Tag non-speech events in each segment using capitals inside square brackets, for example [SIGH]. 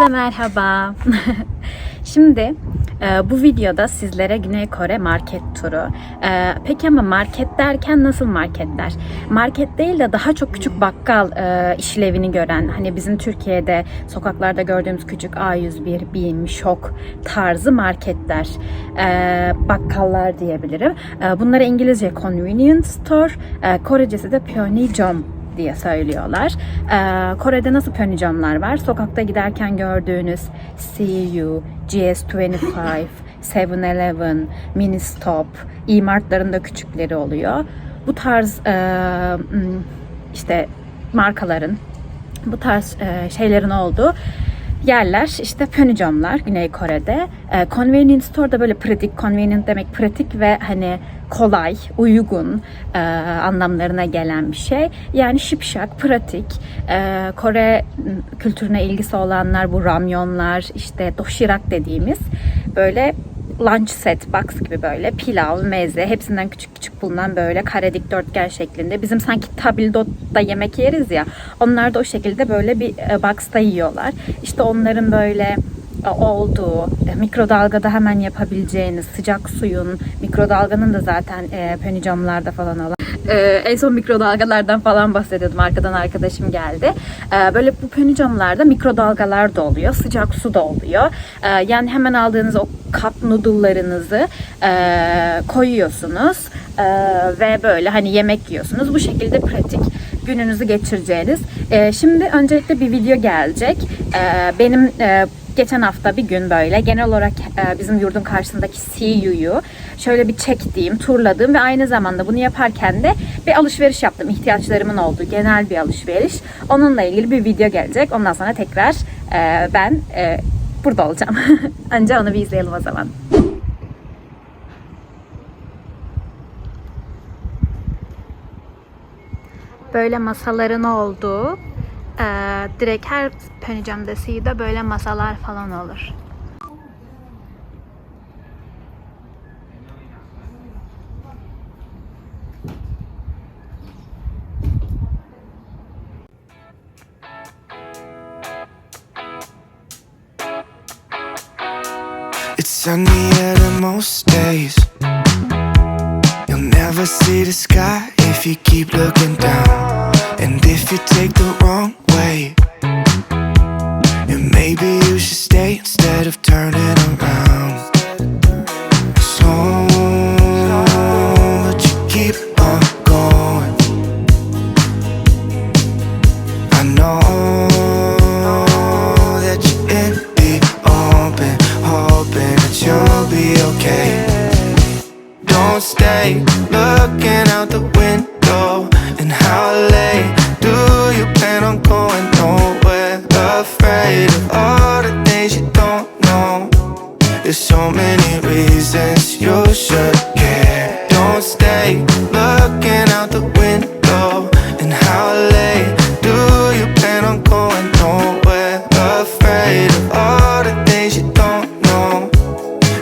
Herkese merhaba. [LAUGHS] Şimdi e, bu videoda sizlere Güney Kore market turu. E, peki ama market derken nasıl marketler? Market değil de daha çok küçük bakkal e, işlevini gören, hani bizim Türkiye'de sokaklarda gördüğümüz küçük A101, BİM, Şok tarzı marketler, bakkallar diyebilirim. Bunlara İngilizce convenience store, Korecesi de Pyeonijom diye söylüyorlar. Ee, Kore'de nasıl pönijamlar var? Sokakta giderken gördüğünüz CU, GS25, 7-Eleven, Mini Stop, E-Mart'ların da küçükleri oluyor. Bu tarz e, işte markaların, bu tarz e, şeylerin olduğu yerler işte pönijamlar Güney Kore'de. E, convenience store da böyle pratik, convenient demek pratik ve hani kolay, uygun e, anlamlarına gelen bir şey. Yani şipşak, pratik. E, Kore kültürüne ilgisi olanlar bu ramyonlar, işte doşirak dediğimiz böyle lunch set box gibi böyle pilav, meze hepsinden küçük küçük bulunan böyle kare dikdörtgen şeklinde. Bizim sanki tabildot'ta yemek yeriz ya. Onlar da o şekilde böyle bir e, box'ta yiyorlar. İşte onların böyle olduğu, e, mikrodalgada hemen yapabileceğiniz sıcak suyun, mikrodalganın da zaten e, pönijamlarda falan olan. E, en son mikrodalgalardan falan bahsediyordum. Arkadan arkadaşım geldi. E, böyle bu pönijamlarda mikrodalgalar da oluyor. Sıcak su da oluyor. E, yani hemen aldığınız o kap noodle'larınızı e, koyuyorsunuz. E, ve böyle hani yemek yiyorsunuz. Bu şekilde pratik gününüzü geçireceğiniz. E, şimdi öncelikle bir video gelecek. E, benim e, geçen hafta bir gün böyle genel olarak e, bizim yurdun karşısındaki CU'yu şöyle bir çektiğim, turladığım ve aynı zamanda bunu yaparken de bir alışveriş yaptım. ihtiyaçlarımın olduğu genel bir alışveriş. Onunla ilgili bir video gelecek. Ondan sonra tekrar e, ben e, burada olacağım. [LAUGHS] Önce onu bir izleyelim o zaman. Böyle masaların olduğu ee, direkt her penecamdasıydı böyle masalar falan olur. Out of most days. You'll never see the sky if you keep looking down. And if you take the wrong way, then maybe you should stay instead of turning around.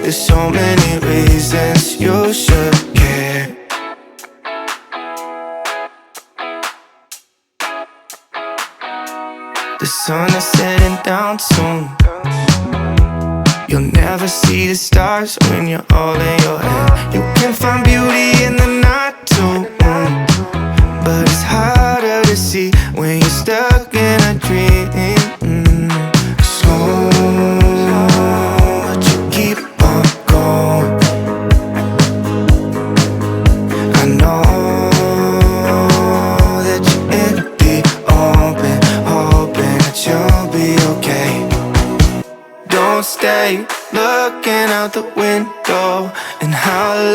There's so many reasons you should care. The sun is setting down soon. You'll never see the stars when you're all in your head You can find beauty in the night too. mm. But it's harder to see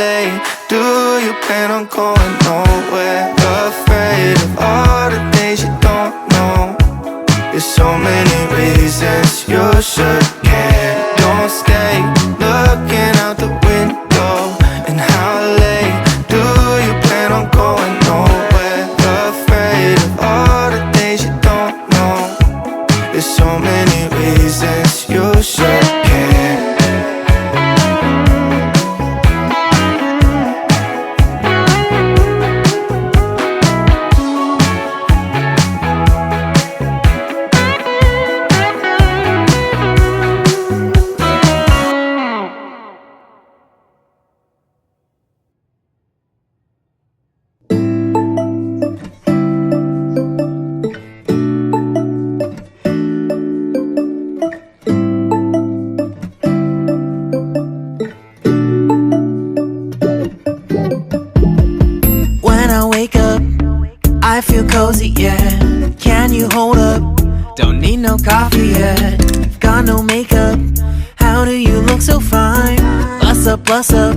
late do you plan on going nowhere? Afraid of all the things you don't know. There's so many reasons you should what's up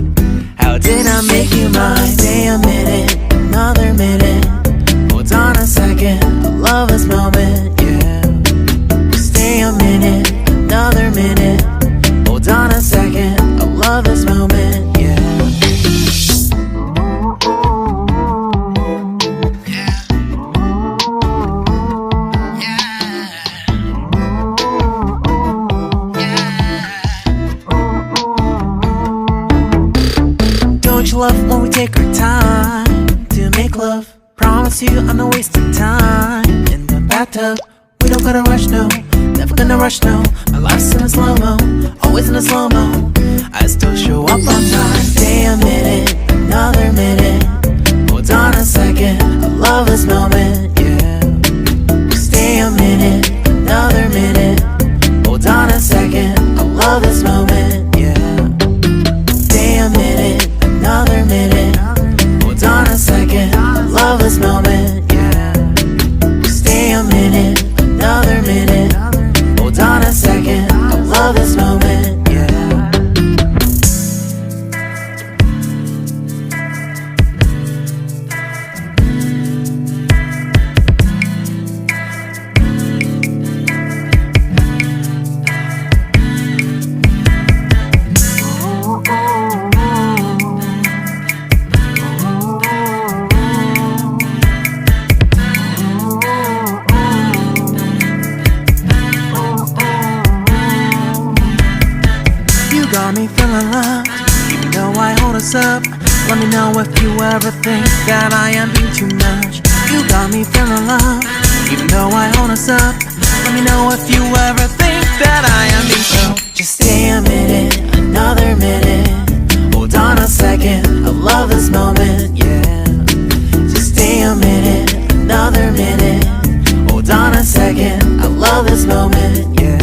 again. I love this moment, yeah.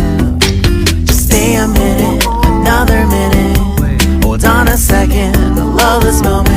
Just stay a minute, another minute. Hold on a second. I love this moment.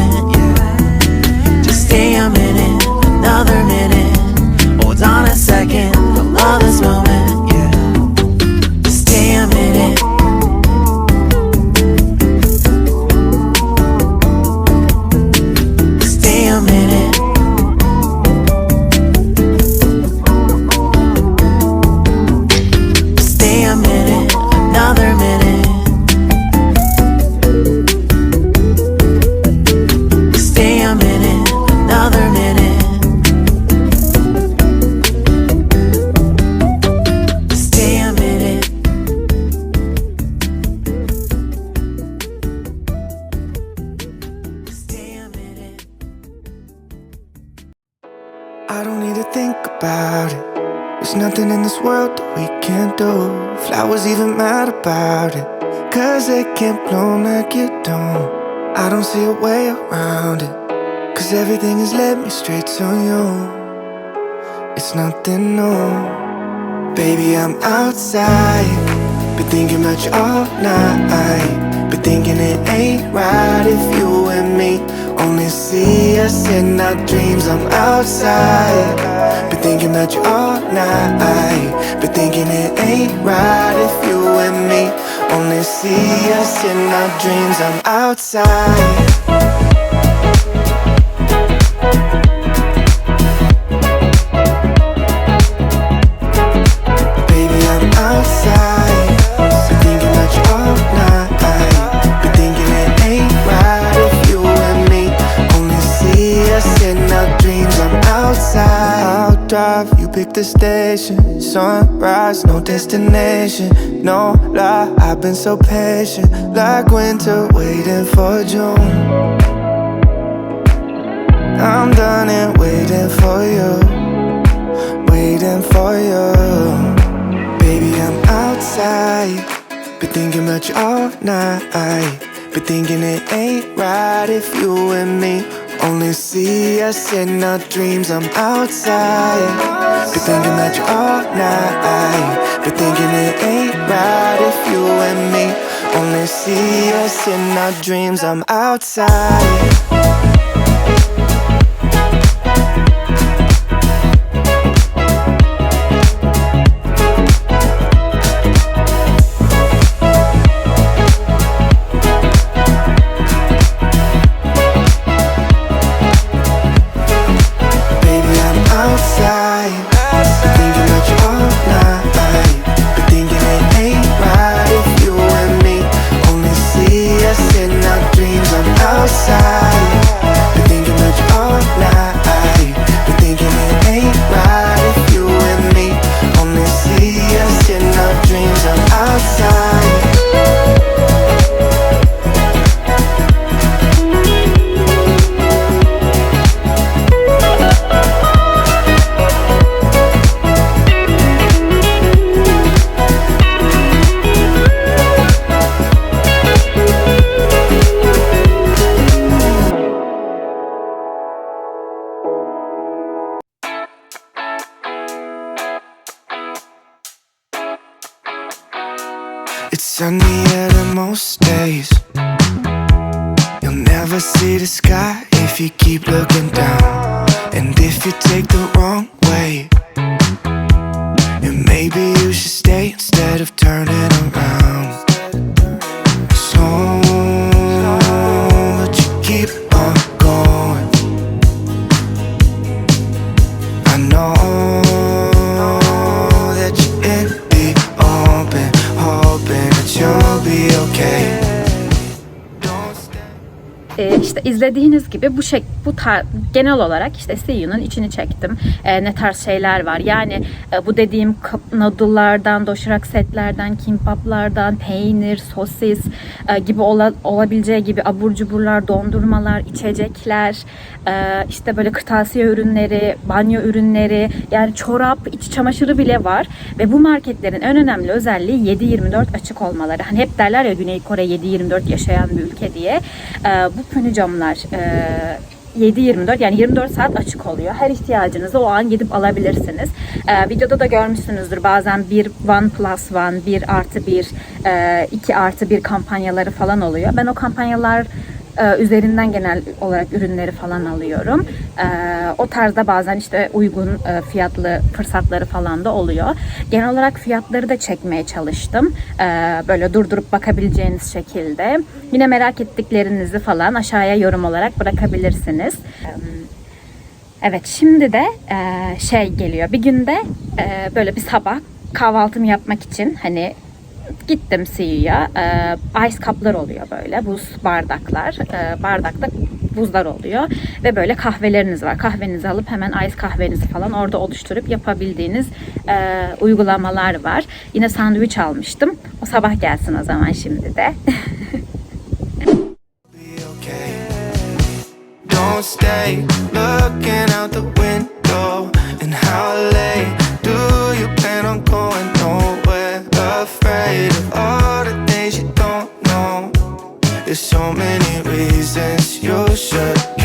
outside. Been thinking about you all night. Been thinking it ain't right if you and me only see us in our dreams. I'm outside. Been thinking about you all night. Been thinking it ain't right if you and me only see us in our dreams. I'm outside. the station. Sunrise, no destination. No lie, I've been so patient. Like winter, waiting for June. I'm done and waiting for you. Waiting for you. Baby, I'm outside. Been thinking about you all night. Been thinking it ain't right if you and me only see us in our dreams. I'm outside. Been thinking that you all night. Been thinking it ain't right if you and me only see us in our dreams. I'm outside. most days. You'll never see the sky if you keep looking down. And if you take the wrong way And maybe you should stay instead of turning around. İşte izlediğiniz gibi bu şey bu tar genel olarak işte CU'nun içini çektim. Ee, ne tarz şeyler var. Yani e, bu dediğim noodle'lardan, doşirak setlerden, kimbaplardan, peynir, sosis e, gibi ola- olabileceği gibi abur cuburlar, dondurmalar, içecekler, e, işte böyle kırtasiye ürünleri, banyo ürünleri, yani çorap, iç çamaşırı bile var. Ve bu marketlerin en önemli özelliği 7-24 açık olmaları. Hani hep derler ya Güney Kore 7-24 yaşayan bir ülke diye. E, bu pönücamlar e, 7-24 yani 24 saat açık oluyor. Her ihtiyacınızı o an gidip alabilirsiniz. Ee, videoda da görmüşsünüzdür bazen bir one plus one, bir artı bir, e, iki artı bir kampanyaları falan oluyor. Ben o kampanyalar e, üzerinden genel olarak ürünleri falan alıyorum. E, o tarzda bazen işte uygun e, fiyatlı fırsatları falan da oluyor. Genel olarak fiyatları da çekmeye çalıştım. E, böyle durdurup bakabileceğiniz şekilde. Yine merak ettiklerinizi falan aşağıya yorum olarak bırakabilirsiniz. Evet şimdi de e, şey geliyor. Bir günde e, böyle bir sabah kahvaltımı yapmak için hani gittim CU'ya. E, ice kaplar oluyor böyle. Buz bardaklar. E, bardakta buzlar oluyor. Ve böyle kahveleriniz var. Kahvenizi alıp hemen ice kahvenizi falan orada oluşturup yapabildiğiniz e, uygulamalar var. Yine sandviç almıştım. O sabah gelsin o zaman şimdi de. Don't stay looking out the window. And how late Afraid of all the things you don't know. There's so many reasons you should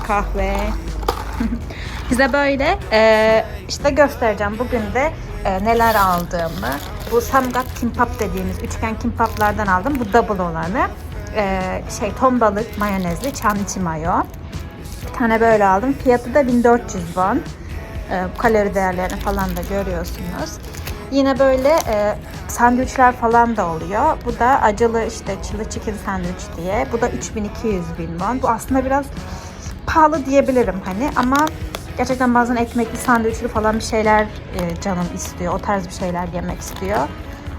kahve. [LAUGHS] Size böyle e, işte göstereceğim bugün de e, neler aldığımı. Bu samgak kimbap dediğimiz üçgen kimbaplardan aldım. Bu double olanı. E, şey ton balık mayonezli çamçı mayo. Bir tane böyle aldım. Fiyatı da 1400 won. E, kalori değerlerini falan da görüyorsunuz. Yine böyle e, sandviçler falan da oluyor. Bu da acılı işte chili chicken sandwich diye. Bu da 3200 bin won. Bu aslında biraz pahalı diyebilirim hani ama gerçekten bazen ekmekli sandviçli falan bir şeyler e, canım istiyor. O tarz bir şeyler yemek istiyor.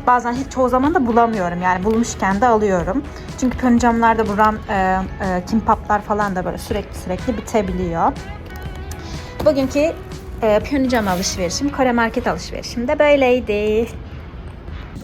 Bazen hiç çoğu zaman da bulamıyorum yani bulmuşken de alıyorum. Çünkü pöncamlarda bu ram, e, e, kimbaplar falan da böyle sürekli sürekli bitebiliyor. Bugünkü e, Pyeongjam alışverişim, Kore market alışverişim de böyleydi.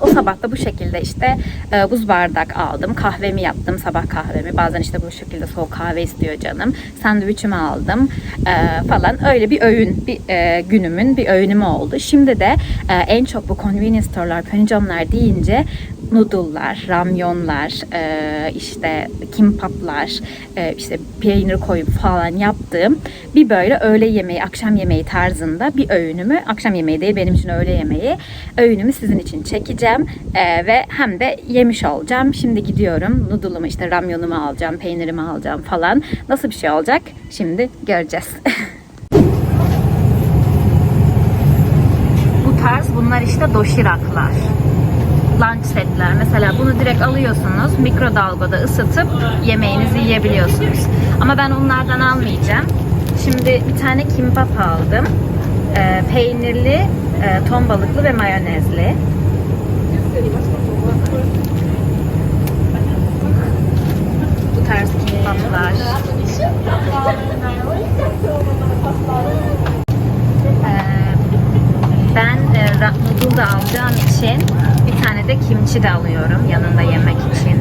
O sabah da bu şekilde işte e, buz bardak aldım. Kahvemi yaptım, sabah kahvemi. Bazen işte bu şekilde soğuk kahve istiyor canım. Sandviçimi aldım e, falan. Öyle bir öğün, bir e, günümün bir öğünümü oldu. Şimdi de e, en çok bu convenience store'lar, pönjamlar deyince noodle'lar, ramyonlar, e, işte kimbaplar, e, işte peynir koyup falan yaptığım bir böyle öğle yemeği, akşam yemeği tarzında bir öğünümü, akşam yemeği değil benim için öğle yemeği, öğünümü sizin için çekeceğim E, ve hem de yemiş olacağım. Şimdi gidiyorum, noodle'ımı işte ramyonumu alacağım, peynirimi alacağım falan. Nasıl bir şey olacak? Şimdi göreceğiz. [LAUGHS] Bu tarz bunlar işte doşiraklar lunch setler. Mesela bunu direkt alıyorsunuz, mikrodalgada ısıtıp yemeğinizi yiyebiliyorsunuz. Ama ben onlardan almayacağım. Şimdi bir tane kimbap aldım. e, peynirli, e, ton balıklı ve mayonezli. Bu tarz kimbaplar. Ee, ra- noodle da alacağım için bir tane de kimchi de alıyorum yanında yemek için.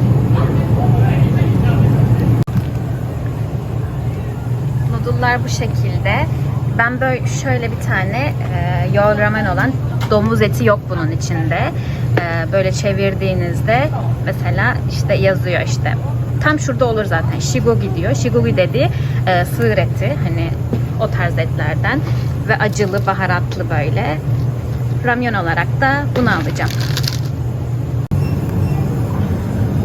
Noodle'lar bu şekilde. Ben böyle şöyle bir tane e, yol ramen olan domuz eti yok bunun içinde. E, böyle çevirdiğinizde mesela işte yazıyor işte. Tam şurada olur zaten. Shigogi diyor. Shigogi dediği e, sığır eti. Hani o tarz etlerden. Ve acılı, baharatlı böyle. Ramyon olarak da bunu alacağım.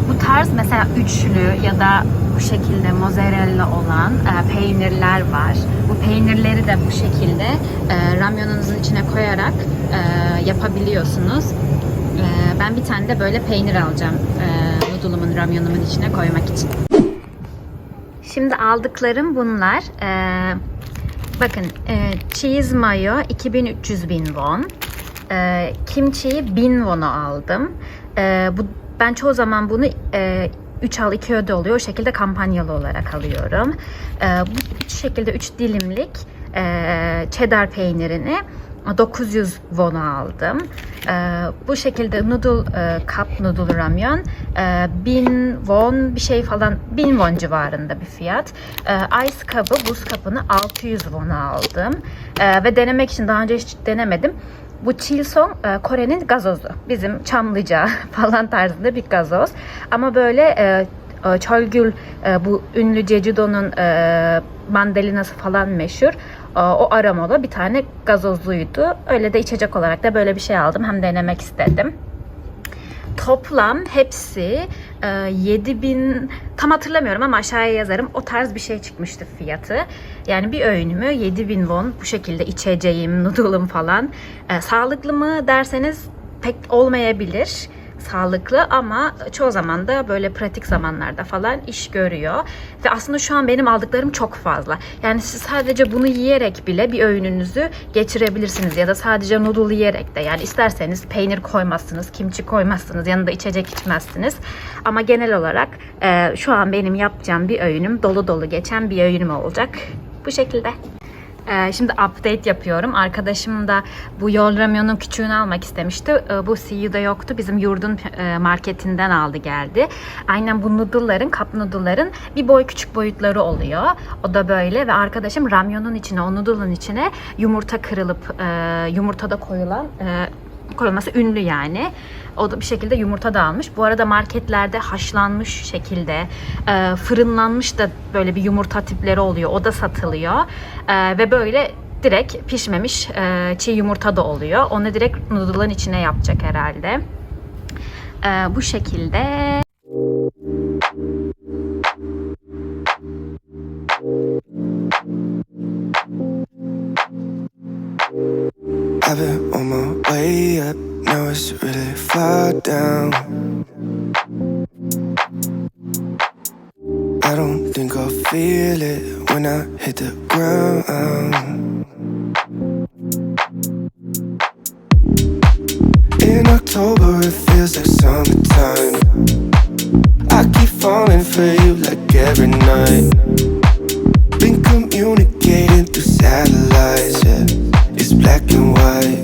Bu tarz mesela üçlü ya da bu şekilde mozzarella olan e, peynirler var. Bu peynirleri de bu şekilde e, ramyonunuzun içine koyarak e, yapabiliyorsunuz. E, ben bir tane de böyle peynir alacağım e, noodle'umun ramyonumun içine koymak için. Şimdi aldıklarım bunlar. E, bakın e, cheese mayo 2300 bin won. E, kimchi'yi 1000 won'a aldım. E, bu ben çoğu zaman bunu e, 3 al 2 öde oluyor. O şekilde kampanyalı olarak alıyorum. E, bu şekilde 3 dilimlik e, cheddar peynirini 900 won'a aldım. E, bu şekilde noodle e, cup noodle ramyon e, 1000 won bir şey falan 1000 won civarında bir fiyat. E, ice kabı buz kapını 600 won'a aldım. E, ve denemek için daha önce hiç denemedim. Bu Chilsong e, Kore'nin gazozu. Bizim Çamlıca [LAUGHS] falan tarzında bir gazoz. Ama böyle e, e, Çölgül bu ünlü Jeju-do'nun mandalinası falan meşhur. O aromalı bir tane gazozluydu. Öyle de içecek olarak da böyle bir şey aldım. Hem denemek istedim. Toplam hepsi e, 7000 tam hatırlamıyorum ama aşağıya yazarım. O tarz bir şey çıkmıştı fiyatı. Yani bir öğünümü 7000 won bu şekilde içeceğim, [LAUGHS] noodle'ım falan. E, sağlıklı mı derseniz pek olmayabilir sağlıklı ama çoğu zaman da böyle pratik zamanlarda falan iş görüyor. Ve aslında şu an benim aldıklarım çok fazla. Yani siz sadece bunu yiyerek bile bir öğününüzü geçirebilirsiniz ya da sadece noodle yiyerek de yani isterseniz peynir koymazsınız, kimchi koymazsınız, yanında içecek içmezsiniz. Ama genel olarak e, şu an benim yapacağım bir öğünüm dolu dolu geçen bir öğünüm olacak. Bu şekilde. Ee, şimdi update yapıyorum. Arkadaşım da bu yol ramyonun küçüğünü almak istemişti. Ee, bu CU'da yoktu. Bizim yurdun e, marketinden aldı geldi. Aynen bu noodle'ların, cup noodle'ların bir boy küçük boyutları oluyor. O da böyle ve arkadaşım ramyonun içine, o noodle'ın içine yumurta kırılıp e, yumurtada koyulan e, koyulması ünlü yani. O da bir şekilde yumurta da almış. Bu arada marketlerde haşlanmış şekilde e, fırınlanmış da böyle bir yumurta tipleri oluyor. O da satılıyor. E, ve böyle direkt pişmemiş e, çiğ yumurta da oluyor. Onu direkt noodle'ın içine yapacak herhalde. Bu şekilde now really far down. I don't think I'll feel it when I hit the ground. In October, it feels like summertime. I keep falling for you like every night. Been communicating through satellites, yeah. It's black and white.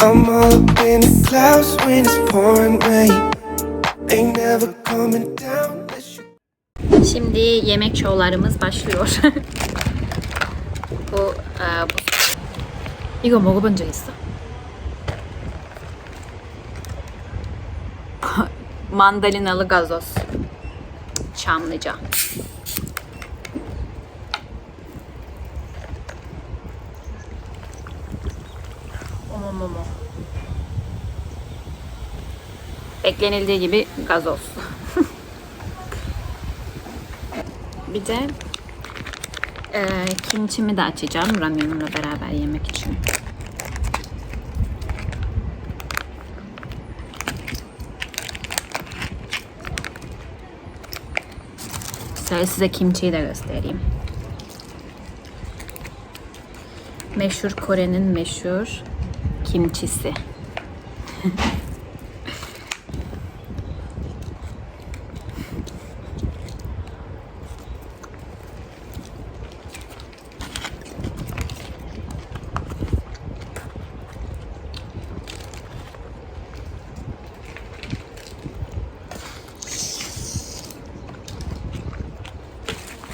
I'm all up in the clouds when it's pouring rain. Ain't never coming down unless you. Şimdi yemek şovlarımız başlıyor. [LAUGHS] bu, e, bu 이거 먹어본 적 있어? Mandalinalı gazoz. Çamlıca. Omomomo. Beklenildiği gibi gazoz. [LAUGHS] Bir de e, kimçimi de açacağım ramyonumla beraber yemek için. Şöyle size kimçiyi de göstereyim. Meşhur Kore'nin meşhur kimçisi.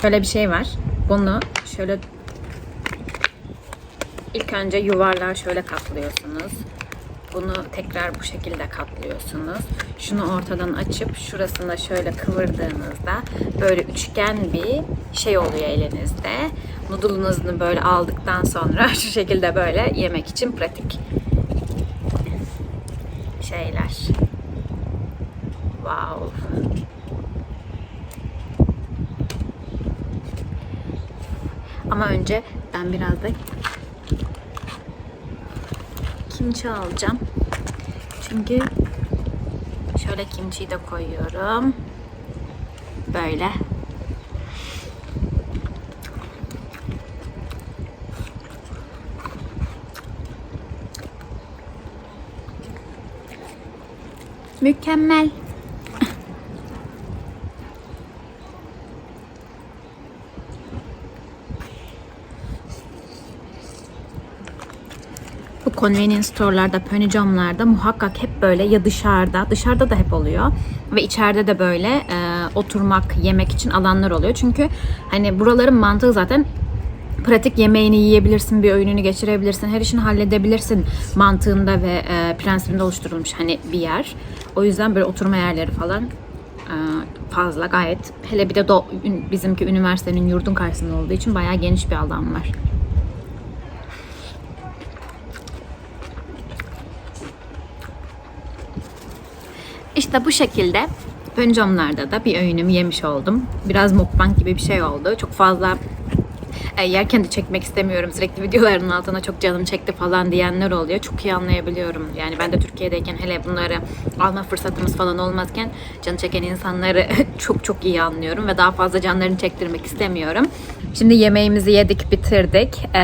Şöyle bir şey var. Bunu şöyle ilk önce yuvarlağa şöyle katlıyorsunuz. Bunu tekrar bu şekilde katlıyorsunuz. Şunu ortadan açıp şurasında şöyle kıvırdığınızda böyle üçgen bir şey oluyor elinizde. Noodle'ınızı böyle aldıktan sonra [LAUGHS] şu şekilde böyle yemek için pratik şeyler. Wow. Ama önce ben biraz da kimchi alacağım. Çünkü şöyle kimchiyi de koyuyorum. Böyle. Mükemmel. Bu convenience store'larda, pönücomlarda muhakkak hep böyle ya dışarıda, dışarıda da hep oluyor ve içeride de böyle e, oturmak, yemek için alanlar oluyor. Çünkü hani buraların mantığı zaten pratik yemeğini yiyebilirsin, bir öğününü geçirebilirsin, her işini halledebilirsin mantığında ve e, prensibinde oluşturulmuş hani bir yer. O yüzden böyle oturma yerleri falan e, fazla gayet. Hele bir de do, bizimki üniversitenin yurdun karşısında olduğu için bayağı geniş bir alan var. İşte bu şekilde Pöncomlarda da bir öğünümü yemiş oldum. Biraz mukbang gibi bir şey oldu. Çok fazla yerken de çekmek istemiyorum. Sürekli videoların altına çok canım çekti falan diyenler oluyor. Çok iyi anlayabiliyorum. Yani ben de Türkiye'deyken hele bunları alma fırsatımız falan olmazken canı çeken insanları [LAUGHS] çok çok iyi anlıyorum ve daha fazla canlarını çektirmek istemiyorum. Şimdi yemeğimizi yedik, bitirdik. Ee,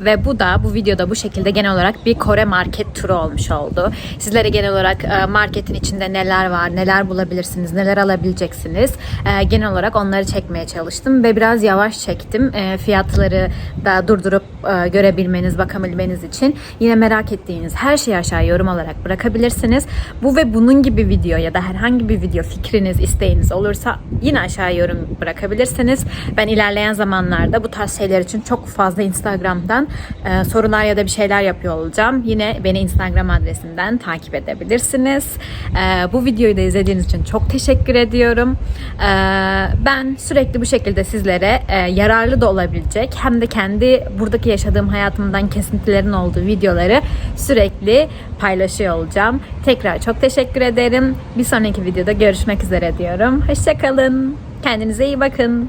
ve bu da bu videoda bu şekilde genel olarak bir Kore market turu olmuş oldu. Sizlere genel olarak e, marketin içinde neler var, neler bulabilirsiniz, neler alabileceksiniz. E, genel olarak onları çekmeye çalıştım ve biraz yavaş çektim. E, fiyatları da durdurup e, görebilmeniz, bakabilmeniz için. Yine merak ettiğiniz her şeyi aşağı yorum olarak bırakabilirsiniz. Bu ve bunun gibi video ya da herhangi bir video fikriniz, isteğiniz olursa yine aşağı yorum bırakabilirsiniz. Ben ilerleyen zamanlarda bu tarz şeyler için çok fazla Instagram'dan e, sorular ya da bir şeyler yapıyor olacağım. Yine beni Instagram adresimden takip edebilirsiniz. E, bu videoyu da izlediğiniz için çok teşekkür ediyorum. Ben sürekli bu şekilde sizlere yararlı da olabilecek hem de kendi buradaki yaşadığım hayatımdan kesintilerin olduğu videoları sürekli paylaşıyor olacağım. Tekrar çok teşekkür ederim. Bir sonraki videoda görüşmek üzere diyorum. Hoşçakalın. Kendinize iyi bakın.